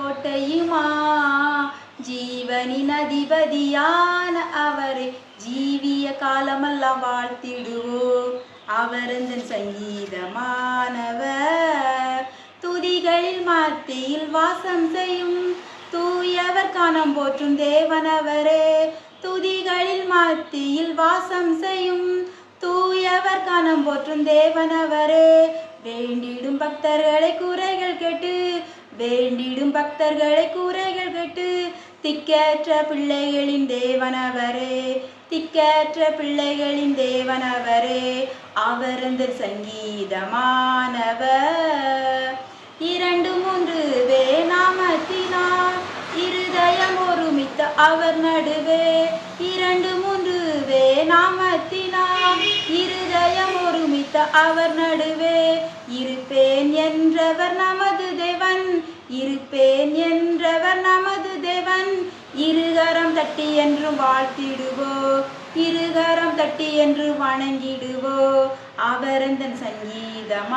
கோட்டையுமா? ஜீவனின் அதிபதியான அவரை ஜீவிய காலமெல்லாம் வாழ்த்திடுவோம் அவரந்தன் சங்கீதமானவர். துதிகளில் மத்தியில் வாசம் செய்யும் தூயவர் காணம் போற்றும் தேவனவரே. துதிகளில் மத்தியில் வாசம் செய்யும் தூயவர் காணம் போற்றும் தேவனவரே. வேண்டிடும் பக்தர்களை குறைகள் கேட்டு வேண்டிடும் பக்தர்களை கூரைகள் கட்டு. திக்கற்ற பிள்ளைகளின் தேவனவரே திக்கற்ற பிள்ளைகளின் தேவனவரே அவரந்த சங்கீதமானவர். இரண்டு மூன்று வேணாமத்தினார் இருதயம் ஒருமித்த அவர் நடுவே. இரண்டு மூன்று வேணாமத்தினார் இருதயம் ஒருமித்த அவர் நடுவே. இருப்பேன் என்றவர் இருப்பேன் என்றவர் நமது தேவன். இருகரம் தட்டி என்று வாழ்த்திடுவோ. இருகரம் தட்டி என்று வணங்கிடுவோ. அவரந்த சங்கீதமானவர்.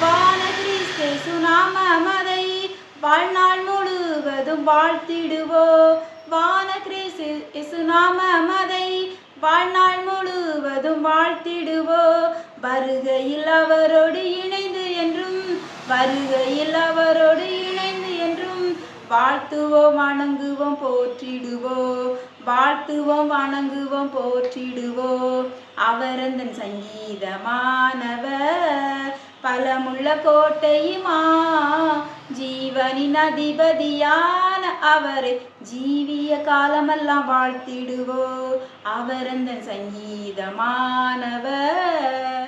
வானகிரிஸ்தே சுனாம மதை வாழ்நாள் முழுவதும் வாழ்த்திடுவோ. வான சுனாம மதை வாழ்நாள் முழுவதும் வாழ்த்திடுவோ. வருகையில் அவரோடு இணைந்து வருகையில் அவரோடு இணைந்து என்றும் வாழ்த்துவோம் வணங்குவோம் போற்றிடுவோம் வாழ்த்துவோம் வணங்குவோம் போற்றிடுவோம் அவரந்தன் சங்கீதமானவர். பலமுள்ள கோட்டையுமா? ஜீவனின் அதிபதியான அவரை ஜீவிய காலமெல்லாம் வாழ்த்திடுவோ. அவரந்தன் சங்கீதமானவர்.